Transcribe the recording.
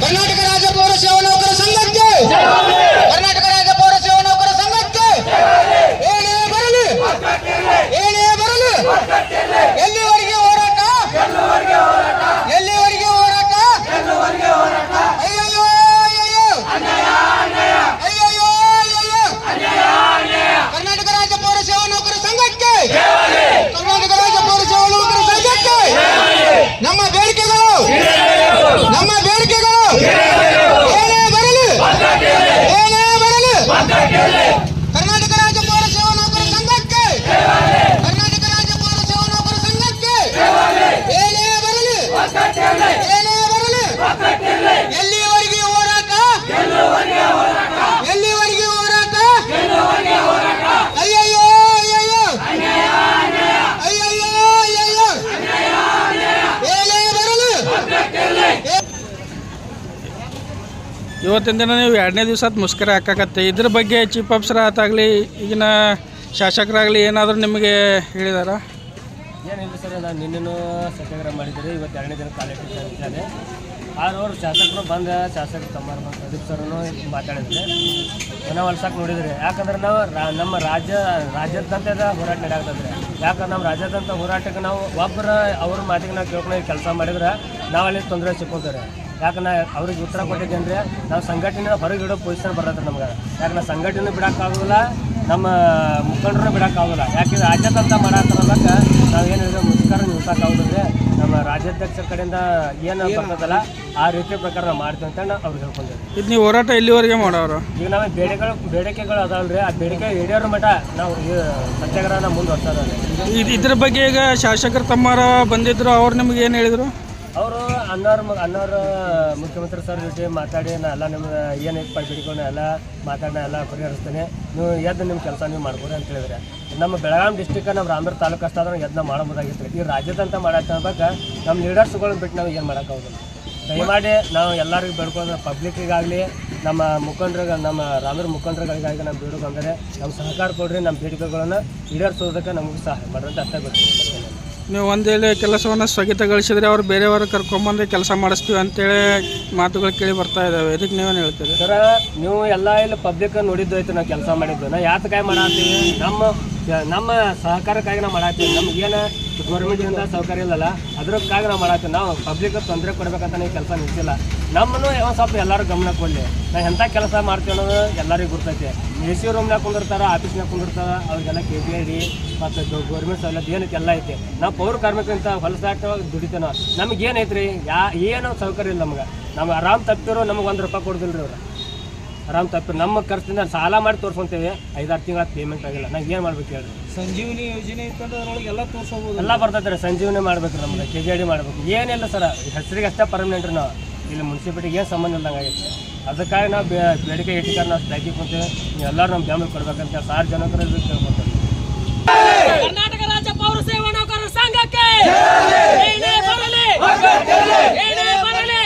ಕರ್ನಾಟಕ ರಾಜ್ಯ ಪೌರ ಸೇವಾ ನೌಕರ ಸಂಘಕ್ಕೆ ಕರ್ನಾಟಕ ರಾಜ್ಯ ಪೌರ ಸೇವಾ ನೌಕರ ಸಂಘಕ್ಕೆ ಏನೇ ಬರಲಿ ಏನೇ ಬರಲಿ ಎಲ್ಲಿವರೆಗೆ ಹೋರಾಟ ಎಲ್ಲಿವರೆಗೆ ಹೋರಾಟ ಅಯ್ಯಯ್ಯೋ ಅಯ್ಯಯ್ಯೋ ಅಯ್ಯಯ್ಯೋ ಅಯ್ಯಯ್ಯೋ ಕರ್ನಾಟಕ ರಾಜ್ಯ ಪೌರ ಸೇವಾ ನೌಕರ ಸಂಘಕ್ಕೆ ಕರ್ನಾಟಕ ರಾಜ್ಯ ಪೌರ ಸೇವಾ ನೌಕರ ಸಂಘಕ್ಕೆ ನಮ್ಮ ಬೇಡಿಕೆಗಳು ನಮ್ಮ ಬೇಡಿಕೆಗಳು ಏನೇ ಬರಲಿ ಏನೇ ಬರಲಿ ಕರ್ನಾಟಕ ರಾಜ್ಯ ಪೌರ ಸೇವಾ ನೌಕರ ಸಂಘಕ್ಕೆ ಕರ್ನಾಟಕ ರಾಜ್ಯ ಪೌರ ಸೇವಾ ನೌಕರ ಸಂಘಕ್ಕೆ ಏನೇ ಬರಲಿ ಏನೇ ಬರಲಿ ಎಲ್ಲಿವರೆಗೆ ಹೋರಾಟ? ಎಲ್ಲಿವರೆಗೆ ಹೋರಾಟ? ಅಯ್ಯಯ್ಯೋ ಅಯ್ಯಯ್ಯೋ. ಅಯ್ಯಯ್ಯೋ ಅಯ್ಯಯ್ಯೋ. ಏನೇ ಬರಲಿ. ಏ- ಇವತ್ತಿನ ದಿನ ನೀವು ಎರಡನೇ ದಿವಸ ಮುಷ್ಕರ ಹಾಕಕತ್ತೆ. ಇದ್ರ ಬಗ್ಗೆ ಚೀಫ್ ಆಫೀಸರ್ ಆತಾಗಲಿ ಈಗಿನ ಶಾಸಕರಾಗಲಿ ಏನಾದರೂ ನಿಮಗೆ ಹೇಳಿದಾರ? ಏನಿಲ್ಲ ಸರ್ ನಾನು ನಿನ್ನೆನೂ ಸತ್ಯಾಗ್ರಹ ಮಾಡಿದ್ದೀರಿ. ಇವತ್ತು ಎರಡನೇ ದಿನ ಕಾಲೇಜ್ ಇದ್ದಾನೆ ಆರು ಅವರು ಶಾಸಕರು ಬಂದ ಶಾಸಕರು ತಮ್ಮಾರು ಬಂದು ಪ್ರದೀಪ್ ಸರ್ನು ಮಾತಾಡಿದ್ರೆ. ನಾವು ಅಲ್ಸಕ್ಕೆ ನೋಡಿದ್ರಿ. ಯಾಕಂದ್ರೆ ನಾವು ರಾ- ನಮ್ಮ ರಾಜ್ಯ, ರಾಜ್ಯಾದ್ಯಂತದ ಹೋರಾಟ ನಡೆಯಾಗ್ತದ್ರಿ ಯಾಕಂದ್ರೆ ನಮ್ಮ ರಾಜ್ಯಾದ್ಯಂತ ಹೋರಾಟಕ್ಕೆ ನಾವು ಒಬ್ಬರ ಅವ್ರ ಮಾತಿಗೆ ನಾವು ಕೇಳ್ಕೊಂಡು ಕೆಲಸ ಮಾಡಿದ್ರೆ ನಾವು ಅಲ್ಲಿ ತೊಂದರೆ ಸಿಕ್ಕೋತಾರೆ ಯಾಕಂದ್ರೆ ಅವ್ರಿಗೆ ಉತ್ತರ ಕೊಟ್ಟಿದ್ದೇನೆ ನಾವು ಸಂಘಟನೆ ಹೊರಗೆ ಇಡೋ ಪೊಸಿಷನ್ ಬರತ್ತೆ ನಮ್ಗೆ. ಯಾಕಂದ್ರೆ ಸಂಘಟನೆ ಬಿಡೋಕ್ಕಾಗೋದಿಲ್ಲ ನಮ್ಮ ಮುಖಂಡರು ಬಿಡೋಕ್ಕಾಗೋಲ್ಲ. ಯಾಕಂದ್ರೆ ರಾಜ್ಯಾದ್ಯಂತ ಮಾಡತ್ತಾರಲ್ಲಕ್ಕ ನಾವು ಏನು ಹೇಳಿದ್ರೆ ಮುಸ್ಕರ ನಿಲ್ಸೋಕ್ಕಾಗೋದಿಲ್ಲ ನಮ್ಮ ರಾಜ್ಯಾಧ್ಯಕ್ಷರ ಕಡೆಯಿಂದ ಏನು ಬರ್ತದಲ್ಲ ಆ ರೀತಿ ಪ್ರಕಾರ ನಾವು ಮಾಡ್ತೀವಿ ಅಂತ ಅವ್ರು ಅವ್ರಿಗೆ ಹೇಳ್ಕೊಂಡೇವೆ ಇದು ನೀವು ಹೋರಾಟ ಇಲ್ಲಿವರೆಗೆ ಮಾಡೋರು? ಈಗ ನಾವು ಬೇಡಿಕೆಗಳು ಬೇಡಿಕೆಗಳು ಅದಾವಲ್ರಿ. ಆ ಬೇಡಿಕೆ ಈಡೇರೋ ಮಠ ನಾವು ಸತ್ಯಾಗ್ರಹನ ಮುಂದುವರ್ಸೋದ್ರಿ ಇದು ಇದ್ರ ಬಗ್ಗೆ ಈಗ ಶಾಸಕರು ತಮ್ಮಾರ ಬಂದಿದ್ರು ಅವ್ರು ನಿಮ್ಗೆ ಏನು ಹೇಳಿದರು? ಅವರು ಅನ್ನೋರ್ ಅನ್ನೋರ್ ಮುಖ್ಯಮಂತ್ರಿ ಸರ್ ಜೊತೆ ಮಾತಾಡಿ, ನಾ ಎಲ್ಲ ನಿಮ್ಗೆ ಏನೈತೆ ಬೇಡಿಕೊಂಡು ಎಲ್ಲ ಮಾತಾಡಿ ಎಲ್ಲ ಪರಿಹರಿಸ್ತೇನೆ. ನೀವು ಎದ್ದು ನಿಮ್ಮ ಕೆಲಸ ನೀವು ಮಾಡ್ಬೋದು ಅಂತ ಹೇಳಿದ್ರೆ. ನಮ್ಮ ಬೆಳಗಾವಿ ಡಿಸ್ಟಿಕ್ ನಮ್ಮ ರಾಮದುರ್ಗ ತಾಲೂಕು ಅಷ್ಟಾದ್ರೆ ಎದ್ದು ನಾವು ಮಾಡಬಹುದಾಗಿತ್ತು. ಈ ರಾಜ್ಯದಂತ ಮಾಡಕ್ಕೆ ನಮ್ಮ ಲೀಡರ್ಸ್ಗಳನ್ನ ಬಿಟ್ಟು ನಾವು ಏನು ಮಾಡೋಕ್ಕಾಗೋದಿಲ್ಲ ದಯಮಾಡಿ ನಾವು ಎಲ್ಲರಿಗೂ ಬೇಡ್ಕೊಂಡು ಪಬ್ಲಿಕ್ಕಿಗಾಗಲಿ ನಮ್ಮ ಮುಖಂಡರಿಗೆ, ನಮ್ಮ ರಾಮರ ಮುಖಂಡರುಗಳಿಗಾಗಿ ನಾವು ಬೇಡೋದಂದರೆ ನಮ್ಮ ಸಹಕಾರ ಕೊಡ್ರಿ ನಮ್ಮ ಬೇಡಿಕೆಗಳನ್ನು ಈಡೇರಿಸೋದಕ್ಕೆ ನಮಗೂ ಸಹಾಯ ಮಾಡ್ರಿ ಅಂತ ಅಷ್ಟೇ ಗೊತ್ತಿಲ್ಲ ನೀವು ಒಂದು ವೇಳೆ ಕೆಲಸವನ್ನು ಸ್ಥಗಿತಗೊಳಿಸಿದ್ರೆ ಅವ್ರು ಬೇರೆಯವರು ಕರ್ಕೊಂಬಂದು ಕೆಲಸ ಮಾಡಿಸ್ತೀವಿ ಅಂತೇಳಿ ಮಾತುಗಳು ಕೇಳಿ ಬರ್ತಾ ಇದ್ದಾವೆ ಇದಕ್ಕೆ ನೀವೇನು ಹೇಳ್ತೀರಿ? ಸರ, ನೀವು ಎಲ್ಲ ಇಲ್ಲಿ ಪಬ್ಲಿಕ್ ನೋಡಿದ್ದು ಆಯ್ತು ನಾವು ಕೆಲಸ ಮಾಡಿದ್ದು ನಾ ಯಾತಕ್ಕಾಗಿ ಮಾಡತ್ತೀವಿ? ನಮ್ಮ ನಮ್ಮ ಸಹಕಾರಕ್ಕಾಗಿ ನಾವು ಮಾಡಾತೀವಿ ನಮ್ಗೆ ಏನು ಗೌರ್ಮೆಂಟಿಂದ ಸಹಕಾರ ಇಲ್ಲಲ್ಲ ಅದಕ್ಕಾಗಿ ನಾವು ಮಾಡಾತೀವಿ ನಾವು ಪಬ್ಲಿಕ್ ತೊಂದರೆ ಕೊಡ್ಬೇಕಂತ ನೀವು ಕೆಲಸ ನಿಲ್ಸಿಲ್ಲ. ನಮ್ಮನ್ನು ಒಂದು ಸ್ವಲ್ಪ ಎಲ್ಲರೂ ಗಮನ ಕೊಡಲಿ. ನಾವು ಎಂಥ ಕೆಲಸ ಮಾಡ್ತೀವಿ ಅನ್ನೋದು ಎಲ್ಲರಿಗೂ ಗುರ್ತೈತೆ. ಎ ಸಿ ರೂಮ್ನಾಗ ಕುಂದಿರ್ತಾರ ಆಫೀಸ್ನಾಗ ಕುಂದಿರ್ತಾರ ಅವ್ರಿಗೆಲ್ಲ ಕೆ ಬಿ ಐ ಡಿ ಮತ್ತು ಗೌರ್ಮೆಂಟ್ ಸೌಲಭ್ಯ ಏನಕ್ಕೆ ಎಲ್ಲ ಐತೆ. ನಾವು ಪೌರ ಕಾರ್ಮಿಕರಿಂದ ಹೊಲಸಾಟ ದುಡಿತೇನೋ ನಮ್ಗೆ ನಮ್ಗೆ ಏನೈತ್ರಿ ಯಾ ಏನು ಸೌಕರ್ಯ ಇಲ್ಲ ನಮ್ಗೆ. ನಮ್ಗೆ ಆರಾಮ್ ತಪ್ಪಿರೋ ನಮ್ಗೆ ಒಂದು ರೂಪಾಯಿ ಕೊಡ್ದಿಲ್ಲ ರೀ ಅವ್ರು. ಆರಾಮ್ ತಪ್ಪು ನಮ್ಮ ಖರ್ಚಿಂದ ಸಾಲ ಮಾಡಿ ತೋರ್ಸ್ಕೊಂತೇವೆ. ಐದಾರು ತಿಂಗಳ ಪೇಮೆಂಟ್ ಆಗಿಲ್ಲ. ನಾವು ಏನು ಮಾಡ್ಬೇಕು ಹೇಳ್ರಿ? ಸಂಜೀವಿನಿ ಯೋಜನೆ ಇತ್ತಂದ್ರೆ ಅದ್ರೊಳಗೆ ಎಲ್ಲ ತೋರಿಸ್ಬೋದು ಎಲ್ಲ ಬರ್ತೈತೆ ರೀ ಸಂಜೀವನಿ ಮಾಡ್ಬೇಕು ನಮ್ಗೆ. ಕೆ ಜಿ ಡಿ ಮಾಡ್ಬೇಕು. ಏನಿಲ್ಲ ಸರ್. ಹೆಸರಿಗೆ ಅಷ್ಟೇ ಪರ್ಮನೆಂಟ್ ರೀ ನಾವು. ಇಲ್ಲಿ ಮುನ್ಸಿಪಾಲ್ಟಿಗೆ ಏನು ಸಂಬಂಧ ಇಲ್ಲದಂಗಾಗೈತೆ ಅದಕ್ಕಾಗಿ ನಾವು ಬೇಡಿಕೆ ಇಟ್ಟಿಕೊಂಡು ನಾವು ಸ್ಟ್ರೈಕಿಗೆ ಕುಂತೀವಿ. ಎಲ್ಲರೂ ನಮ್ಮ ಫ್ಯಾಮಿಲಿ ಕೊಡ್ಬೇಕಂತ ಸಾರು ಜನಕರ ಕೇಳ್ಕೊತೀವಿ ಕರ್ನಾಟಕ ರಾಜ್ಯ ಪೌರ ಸೇವನೌಕರರ ಸಂಘಕ್ಕೆ! ಬರಲಿ! ಬರಲಿ!